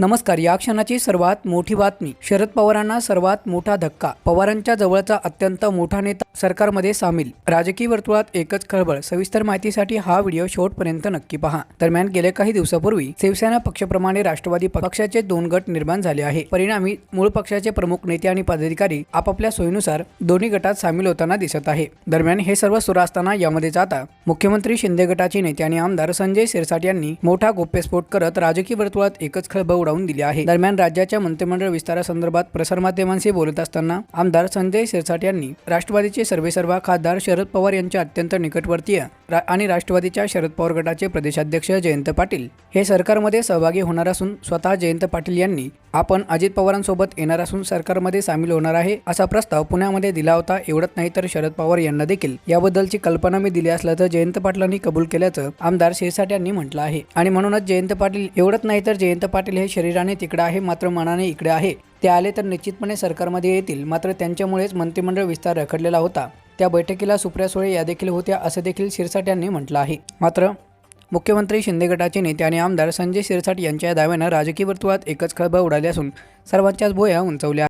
नमस्कार या क्षणाची सर्वात मोठी बातमी. शरद पवारांना सर्वात मोठा धक्का. पवारांच्या जवळचा अत्यंत मोठा नेता सरकारमध्ये सामील. राजकीय वर्तुळात एकच खळबळ. सविस्तर माहितीसाठी हा व्हिडिओ शेवटपर्यंत नक्की पहा. दरम्यान गेल्या काही दिवसापूर्वी शिवसेना पक्षप्रमाणे राष्ट्रवादी पक्षाचे दोन गट निर्माण झाले आहे. परिणामी मूळ पक्षाचे प्रमुख नेते आणि पदाधिकारी आपापल्या सोयीनुसार दोन्ही गटात सामील होताना दिसत आहे. दरम्यान हे सर्व सुरू असताना यामध्ये जाता मुख्यमंत्री शिंदे गटाचे नेते आणि आमदार संजय शिरसाट यांनी मोठा गोप्यस्फोट करत राजकीय वर्तुळात एकच खळबळ उडावून दिली आहे. दरम्यान राज्याच्या मंत्रिमंडळ विस्तारासंदर्भात प्रसारमाध्यमांशी बोलत असताना आमदार संजय शिरसाट यांनी राष्ट्रवादीचे सर्वेसर्वा खासदार शरद पवार यांच्या अत्यंत निकटवर्तीय रा- आणि राष्ट्रवादीच्या शरद पवार गटाचे प्रदेशाध्यक्ष जयंत पाटील हे सरकारमध्ये सहभागी होणार असून स्वतः जयंत पाटील यांनी आपण अजित पवारांसोबत येणार असून सरकारमध्ये सामील होणार आहे असा प्रस्ताव पुण्यामध्ये दिला होता. एवढंच नाही तर शरद पवार यांना देखील याबद्दलची कल्पना मी दिली असल्याचं जयंत पाटलांनी कबूल केल्याचं आमदार शिरसाट यांनी म्हटलं आहे. आणि म्हणूनच जयंत पाटील एवढंच नाही तर जयंत पाटील हे शरीराने तिकडे आहे मात्र मनाने इकडे आहे. ते आले तर निश्चितपणे सरकारमध्ये येतील मात्र त्यांच्यामुळेच मंत्रिमंडळ विस्तार रखडलेला होता. त्या बैठकीला सुप्रिया सुळे या देखील होत्या असं देखील शिरसाट यांनी म्हटलं आहे. मात्र मुख्यमंत्री शिंदे गटाचे नेते आणि आमदार संजय शिरसाट यांच्या या दाव्यानं राजकीय वर्तुळात एकच खळबळ उडाली असून सर्वांच्याच भोया उंचवल्या